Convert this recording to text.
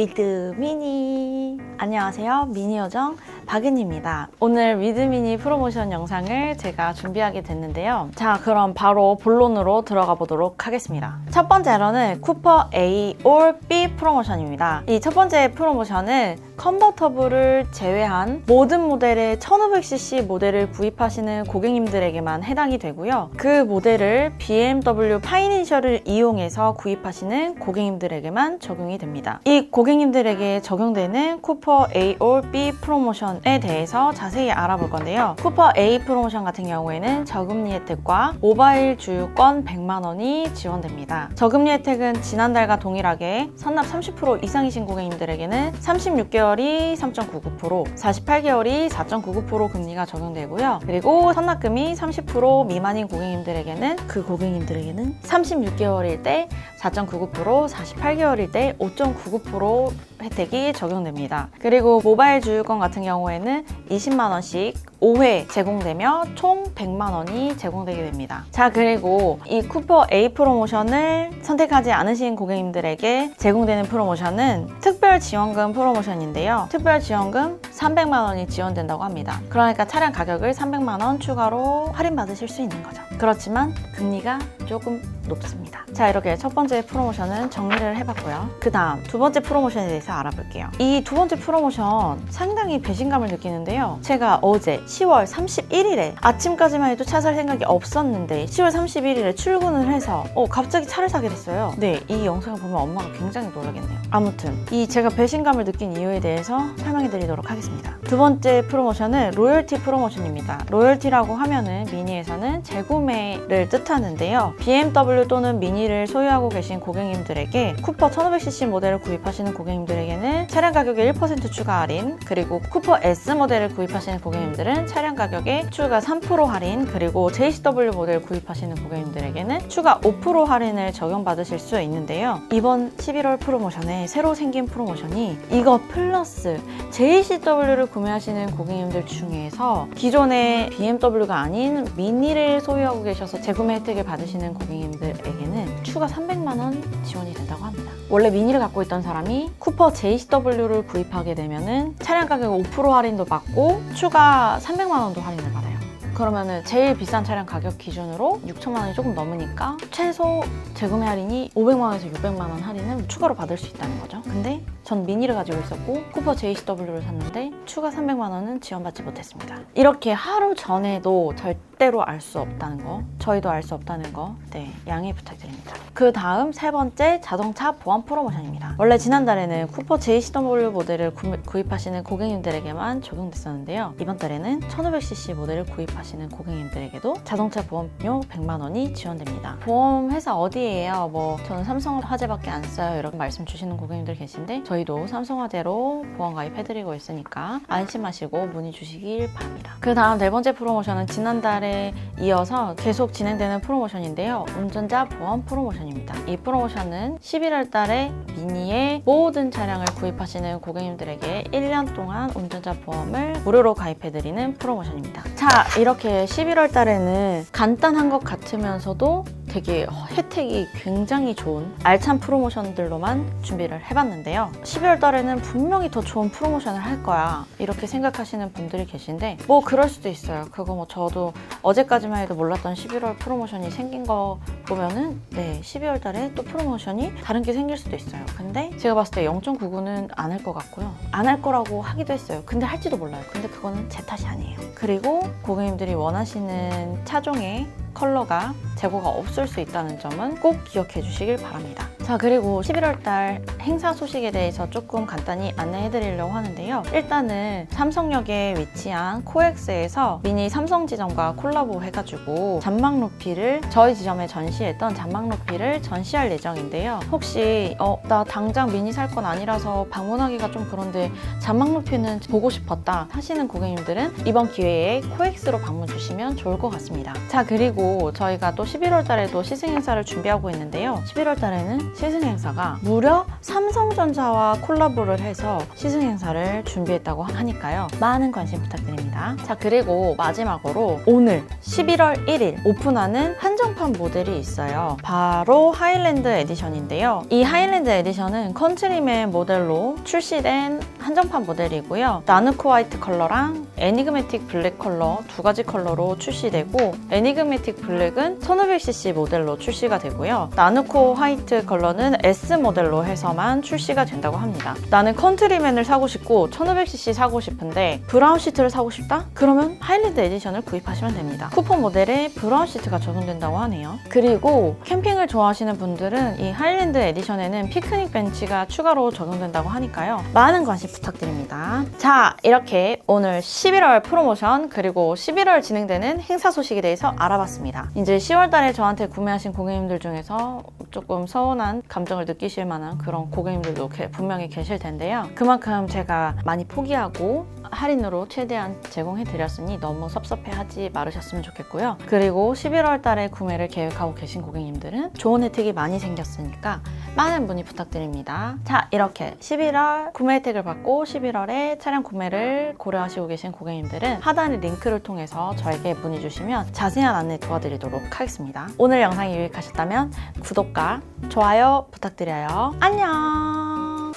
위드 미니. 안녕하세요. 미니 요정 박은입니다 오늘 위드 미니 프로모션 영상을 제가 준비하게 됐는데요 자 그럼 바로 본론으로 들어가 보도록 하겠습니다 첫 번째로는 쿠퍼 A 올 B 프로모션입니다 이 첫 번째 프로모션은 컨버터블을 제외한 모든 모델의 1500cc 모델을 구입하시는 고객님들에게만 해당이 되고요. 그 모델을 BMW 파이낸셜을 이용해서 구입하시는 고객님들에게만 적용이 됩니다. 이 고객님들에게 적용되는 쿠퍼 A 올 B 프로모션 에 대해서 자세히 알아볼 건데요. 쿠퍼 A 프로모션 같은 경우에는 저금리 혜택과 모바일 주유권 100만 원이 지원됩니다. 저금리 혜택은 지난달과 동일하게 선납 30% 이상이신 고객님들에게는 36개월이 3.99%, 48개월이 4.99% 금리가 적용되고요. 그리고 선납금이 30% 미만인 고객님들에게는 그 고객님들에게는 36개월일 때 4.99%, 48개월일 때 5.99% 혜택이 적용됩니다. 그리고 모바일 주유권 같은 경우에는 20만 원씩 5회 제공되며 총 100만 원이 제공되게 됩니다. 자, 그리고 이 쿠퍼 A 프로모션을 선택하지 않으신 고객님들에게 제공되는 프로모션은 특별 지원금 프로모션인데요. 특별 지원금 300만 원이 지원된다고 합니다. 그러니까 차량 가격을 300만 원 추가로 할인 받으실 수 있는 거죠. 그렇지만 금리가 조금 높습니다. 자, 이렇게 첫 번째 프로모션은 정리를 해봤고요. 그 다음 두 번째 프로모션에 대해서 알아볼게요. 이 두 번째 프로모션 상당히 배신감을 느끼는데요. 제가 어제 10월 31일에 아침까지만 해도 차 살 생각이 없었는데 10월 31일에 출근을 해서 어, 갑자기 차를 사게 됐어요. 네, 이 영상을 보면 엄마가 굉장히 놀라겠네요. 아무튼 이 제가 배신감을 느낀 이유에 대해서 설명해 드리도록 하겠습니다. 두 번째 프로모션은 로열티 프로모션입니다. 로열티라고 하면은 미니에서는 재구매를 뜻하는데요. BMW 또는 미니를 소유하고 계신 고객님들에게 쿠퍼 1500cc 모델을 구입하시는 고객님들에게는 차량 가격의 1% 추가 할인, 그리고 쿠퍼 S 모델을 구입하시는 고객님들은 차량 가격의 추가 3% 할인, 그리고 JCW 모델 구입하시는 고객님들에게는 추가 5% 할인을 적용받으실 수 있는데요. 이번 11월 프로모션에 새로 생긴 프로모션이 이거 플러스 JCW를 구매하시는 고객님들 중에서 기존의 BMW가 아닌 미니를 소유하고 계셔서 재구매 혜택을 받으시는 고객님들 에게는 추가 300만 원 지원이 된다고 합니다. 원래 미니를 갖고 있던 사람이 쿠퍼 JCW를 구입하게 되면은 차량 가격 5% 할인도 받고 추가 300만 원도 할인을 받아요. 그러면은 제일 비싼 차량 가격 기준으로 6천만 원이 조금 넘으니까 최소 재구매 할인이 500만 원에서 600만 원 할인을 추가로 받을 수 있다는 거죠. 근데 전 미니를 가지고 있었고 쿠퍼 JCW를 샀는데 추가 300만 원은 지원받지 못했습니다. 이렇게 하루 전에도 절 대로 알 수 없다는 거, 저희도 알 수 없다는 거, 네 양해 부탁드립니다. 그 다음 세 번째 자동차 보험 프로모션입니다. 원래 지난달에는 쿠퍼 JCW 모델을 구매- 구입하시는 고객님들에게만 적용됐었는데요. 이번 달에는 1500cc 모델을 구입하시는 고객님들에게도 자동차 보험료 100만 원이 지원됩니다. 보험 회사 어디예요? 뭐 저는 삼성화재밖에 안 써요. 이렇게 말씀 주시는 고객님들 계신데 저희도 삼성화재로 보험 가입해드리고 있으니까 안심하시고 문의 주시길 바랍니다. 그 다음 네 번째 프로모션은 지난달에 이어서 계속 진행되는 프로모션인데요. 운전자 보험 프로모션입니다. 이 프로모션은 11월 달에 미니의 모든 차량을 구입하시는 고객님들에게 1년 동안 운전자 보험을 무료로 가입해드리는 프로모션입니다. 자, 이렇게 11월 달에는 간단한 것 같으면서도 되게 혜택이 굉장히 좋은 알찬 프로모션들로만 준비를 해봤는데요. 12월 달에는 분명히 더 좋은 프로모션을 할 거야. 이렇게 생각하시는 분들이 계신데, 뭐 그럴 수도 있어요. 그거 뭐 저도 어제까지만 해도 몰랐던 11월 프로모션이 생긴 거 보면은, 네, 12월 달에 또 프로모션이 다른 게 생길 수도 있어요. 근데 제가 봤을 때 0.99는 안 할 것 같고요. 안 할 거라고 하기도 했어요. 근데 할지도 몰라요. 근데 그거는 제 탓이 아니에요. 그리고 고객님들이 원하시는 차종의 컬러가 재고가 없을 수 있다는 점은 꼭 기억해 주시길 바랍니다. 자, 그리고 11월 달 행사 소식에 대해서 조금 간단히 안내해 드리려고 하는데요. 일단은 삼성역에 위치한 코엑스에서 미니 삼성 지점과 콜라보 해가지고 잔망 루피를 저희 지점에 전시했던 잔망 루피를 전시할 예정인데요. 혹시 어, 나 당장 미니 살 건 아니라서 방문하기가 좀 그런데 잔망 루피는 보고 싶었다 하시는 고객님들은 이번 기회에 코엑스로 방문 주시면 좋을 것 같습니다. 자, 그리고 저희가 또 11월 달에도 시승 행사를 준비하고 있는데요. 11월 달에는 시승 행사가 무려 삼성전자와 콜라보를 해서 시승 행사를 준비했다고 하니까요. 많은 관심 부탁드립니다. 자, 그리고 마지막으로 오늘 11월 1일 오픈하는 한정판 모델이 있어요. 바로 하일랜드 에디션인데요. 이 하일랜드 에디션은 컨트리맨 모델로 출시된 한정판 모델이고요. 나누코 화이트 컬러랑 애니그매틱 블랙 컬러 두 가지 컬러로 출시되고 애니그매틱 블랙은 1500cc 모델로 출시가 되고요. 나누코 화이트 컬러는 S 모델로 해서만 출시가 된다고 합니다. 나는 컨트리맨을 사고 싶고 1500cc 사고 싶은데 브라운 시트를 사고 싶다? 그러면 하일랜드 에디션을 구입하시면 됩니다. 쿠폰 모델에 브라운 시트가 적용된다고 하네요. 그리고 캠핑을 좋아하시는 분들은 이 하일랜드 에디션에는 피크닉 벤치가 추가로 적용된다고 하니까요. 많은 관심 부탁드립니다. 자, 이렇게 오늘 11월 프로모션 그리고 11월 진행되는 행사 소식에 대해서 알아봤습니다. 이제 10월 달에 저한테 구매하신 고객님들 중에서 조금 서운한 감정을 느끼실 만한 그런 고객님들도 게- 분명히 계실 텐데요. 그만큼 제가 많이 포기하고 할인으로 최대한 제공해 드렸으니 너무 섭섭해 하지 말으셨으면 좋겠고요. 그리고 11월 달에 구매를 계획하고 계신 고객님들은 좋은 혜택이 많이 생겼으니까 많은 문의 부탁드립니다. 자, 이렇게 11월 구매 혜택을 받고 11월에 차량 구매를 고려하시고 계신 고객님들은 하단의 링크를 통해서 저에게 문의 주시면 자세한 안내 도와드리도록 하겠습니다. 오늘 영상이 유익하셨다면 구독과 좋아요 부탁드려요. 안녕!